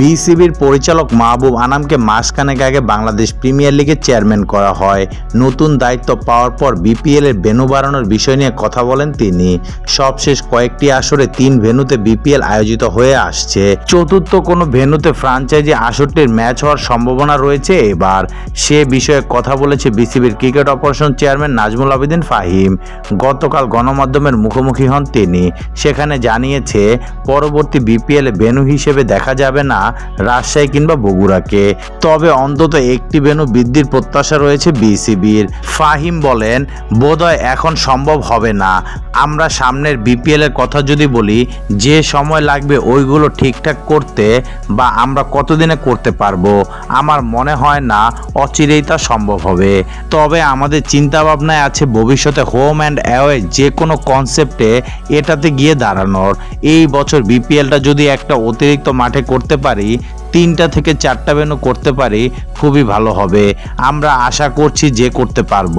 বিসিবির পরিচালক মাহবুব আনামকে মাসখানেক আগে বাংলাদেশ প্রিমিয়ার লিগের চেয়ারম্যান করা হয়। নতুন দায়িত্ব পাওয়ার পর বিপিএল এর ভেন্যু বাড়ানোর বিষয় নিয়ে কথা বলেন তিনি। সবশেষ কয়েকটি আসরে তিন ভেন্যুতে বিপিএল আয়োজিত হয়ে আসছে। চতুর্থ কোনো ভেন্যুতে ফ্রাঞ্চাইজি আসরটির ম্যাচ হওয়ার সম্ভাবনা রয়েছে এবার। সে বিষয়ে কথা বলেছে বিসিবির cricket operation chairman Nazmul Abedin Fahim. গতকাল গণমাধ্যমের মুখোমুখি হন তিনি। সেখানে জানিয়েছে, পরবর্তী বিপিএল ভেন্যু হিসেবে দেখা যাবে না। রাজশাহী কিংবা বগুড়াকে। তবে অন্তত একটি ভেন্যু বৃদ্ধির প্রত্যাশা রয়েছে বিসিবির। ফাহিম বলেন, বোধহয় এখন সম্ভব হবে না। আমরা সামনের বিপিএল এর কথা যদি বলি, যে সময় লাগবে ওইগুলো ঠিকঠাক করতে বা আমরা কতদিনে করতে পারব, আমার মনে হয় না অচিরেই তা সম্ভব হবে। তবে আমাদের চিন্তা ভাবনায় আছে ভবিষ্যতে হোম অ্যান্ড অ্যাওয়ে যে কোনো কনসেপ্টে এটাতে গিয়ে দাঁড়ানোর। এই বছর বিপিএলটা যদি একটা অতিরিক্ত মাঠে করতে পারি তিনটা থেকে চারটা ভেন্যু করতে পারি, খুবই ভালো হবে। আমরা আশা করছি যে করতে পারব।